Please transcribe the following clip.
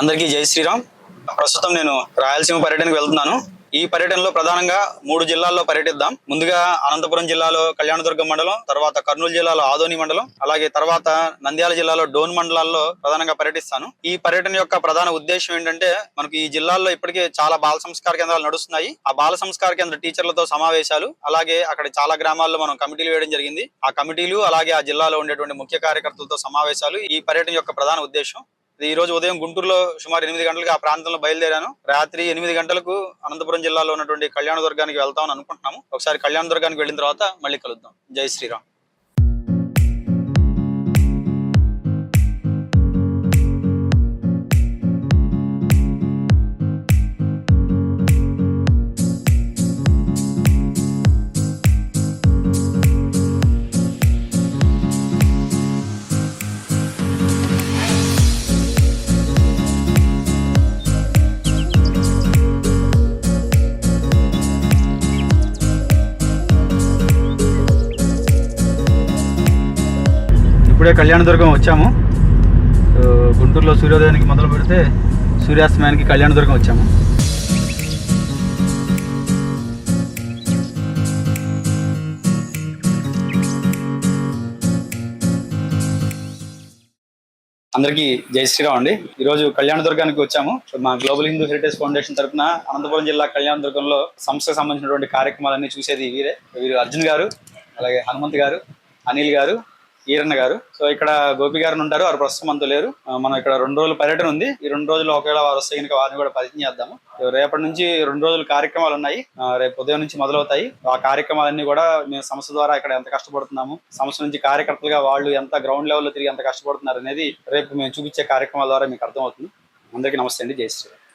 అందరికీ జై శ్రీరామ్. ప్రస్తుతం నేను రాయలసీమ పర్యటనకు వెళ్తున్నాను. ఈ పర్యటనలో ప్రధానంగా మూడు జిల్లాల్లో పర్యటిద్దాం. ముందుగా అనంతపురం జిల్లాలో కళ్యాణదుర్గం మండలం తర్వాత కర్నూలు జిల్లాలో ఆదోని మండలం అలాగే తర్వాత నంద్యాల జిల్లాలో డోన్ మండలాల్లో ప్రధానంగా పర్యటిస్తాను. ఈ పర్యటన యొక్క ప్రధాన ఉద్దేశం ఏంటంటే మనకి ఈ జిల్లాల్లో ఇప్పటికే చాలా బాల సంస్కార కేంద్రాలు నడుస్తున్నాయి. ఆ బాల సంస్కార కేంద్ర టీచర్లతో సమావేశాలు అలాగే అక్కడ చాలా గ్రామాల్లో మనం కమిటీలు వేయడం జరిగింది. ఆ కమిటీలు అలాగే ఆ జిల్లాలో ఉండేటువంటి ముఖ్య కార్యకర్తలతో సమావేశాలు ఈ పర్యటన యొక్క ప్రధాన ఉద్దేశం. ఈ రోజు ఉదయం గుంటూరులో సుమారు ఎనిమిది గంటలకు ఆ ప్రాంతంలో బయలుదేరాను. రాత్రి ఎనిమిది గంటలకు అనంతపురం జిల్లాలో ఉన్నటువంటి కళ్యాణ దుర్గానికి వెళ్తామని అనుకుంటున్నాము. ఒకసారి కళ్యాణ దుర్గానికి వెళ్ళిన తర్వాత మళ్ళీ కలుద్దాం. జై శ్రీరామ్. ఇప్పుడే కళ్యాణదుర్గం వచ్చాము. గుంటూరులో సూర్యోదయానికి మొదలు పెడితే సూర్యాస్తమయానికి కళ్యాణదుర్గం వచ్చాము. అందరికీ జై శ్రీరామ్ అండి. ఈరోజు కళ్యాణదుర్గానికి వచ్చాము. మా గ్లోబల్ హిందూ హెరిటేజ్ ఫౌండేషన్ తరపున అనంతపురం జిల్లా కళ్యాణ దుర్గంలో సంస్థకు సంబంధించినటువంటి కార్యక్రమాలన్నీ చూసేది వీరే. వీరు అర్జున్ గారు అలాగే హనుమంత్ గారు అనిల్ గారు ఈరన్న గారు. సో ఇక్కడ గోపి గారు ఉంటారు వారు ప్రస్తుతం అంతా లేరు. మనం ఇక్కడ రెండు రోజులు పర్యటన ఉంది. ఈ రెండు రోజులు ఒకవేళ వారు వస్తే కనుక వారిని కూడా పరిచయం చేద్దాము. రేపటి నుంచి రెండు రోజులు కార్యక్రమాలు ఉన్నాయి. రేపు ఉదయం నుంచి మొదలవుతాయి. ఆ కార్యక్రమాలన్నీ కూడా మేము సంస్థ ద్వారా ఇక్కడ ఎంత కష్టపడుతున్నాము సంస్థ నుంచి కార్యకర్తలుగా వాళ్ళు ఎంత గ్రౌండ్ లెవెల్లో తిరిగి ఎంత కష్టపడుతున్నారు అనేది రేపు మేము చూపించే కార్యక్రమాల ద్వారా మీకు అర్థమవుతుంది. అందరికీ నమస్తే అండి. జై శ్రీరామ్.